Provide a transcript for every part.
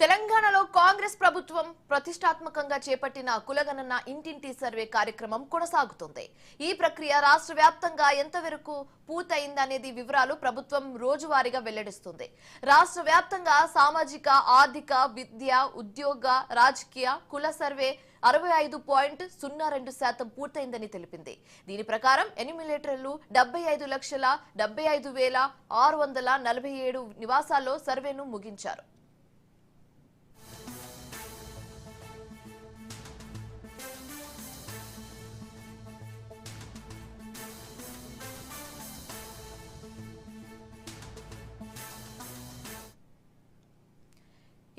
తెలంగాణలో కాంగ్రెస్ ప్రభుత్వం ప్రతిష్టాత్మకంగా చేపట్టిన కులగణన ఇంటింటి సర్వే కార్యక్రమం కొనసాగుతుంది. ఈ ప్రక్రియ రాష్ట్ర వ్యాప్తంగా ఎంతవరకు పూర్తయిందనేది వివరాలు ప్రభుత్వం రోజువారీగా వెల్లడిస్తుంది. రాష్ట్ర వ్యాప్తంగా సామాజిక ఆర్థిక విద్య ఉద్యోగ రాజకీయ కుల సర్వే అరవై ఐదు పాయింట్ సున్నా రెండు శాతం పూర్తయిందని తెలిపింది. దీని ప్రకారం ఎనిమిలేటర్లు డెబ్బై ఐదు లక్షల డెబ్బై ఐదు వేల ఆరు వందల నలభై ఏడు నివాసాల్లో సర్వేను ముగించారు.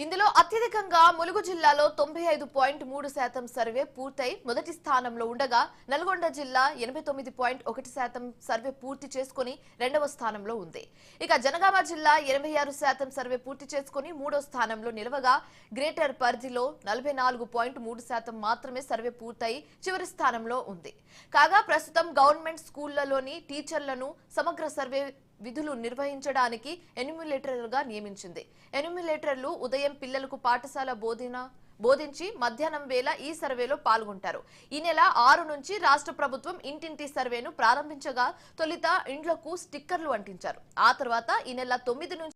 ఇందులో అత్యధికంగా ములుగు జిల్లాలో తొంభై ఐదు పాయింట్ మూడు శాతం సర్వే పూర్తయి మొదటి స్థానంలో ఉండగా నల్గొండ జిల్లా ఎనభై తొమ్మిది పాయింట్ ఒకటి శాతం సర్వే పూర్తి చేసుకుని రెండవ స్థానంలో ఉంది. ఇక జనగామ జిల్లా ఎనభై ఆరు శాతం సర్వే పూర్తి చేసుకుని మూడో స్థానంలో నిలవగా గ్రేటర్ పరిధిలో నలభై నాలుగు పాయింట్ మూడు శాతం మాత్రమే సర్వే పూర్తయి చివరి స్థానంలో ఉంది. కాగా ప్రస్తుతం గవర్నమెంట్ స్కూళ్ళలోని టీచర్లను సమగ్ర సర్వే విధులు నిర్వహించడానికి ఎన్యుమిలేటర్లుగా నియమించింది. ఎన్యుమిలేటర్లు ఉదయం పిల్లలకు పాఠశాల బోధన బోధించి మధ్యాహ్నం వేళ ఈ సర్వేలో పాల్గొంటారు. ఈ నెల ఆరు నుంచి రాష్ట్ర ప్రభుత్వం ఇంటింటి సర్వేను ప్రారంభించగా తొలిత ఇండ్లకు స్టిక్కర్లు అంటించారు. ఆ తర్వాత ఈ నెల తొమ్మిది నుంచి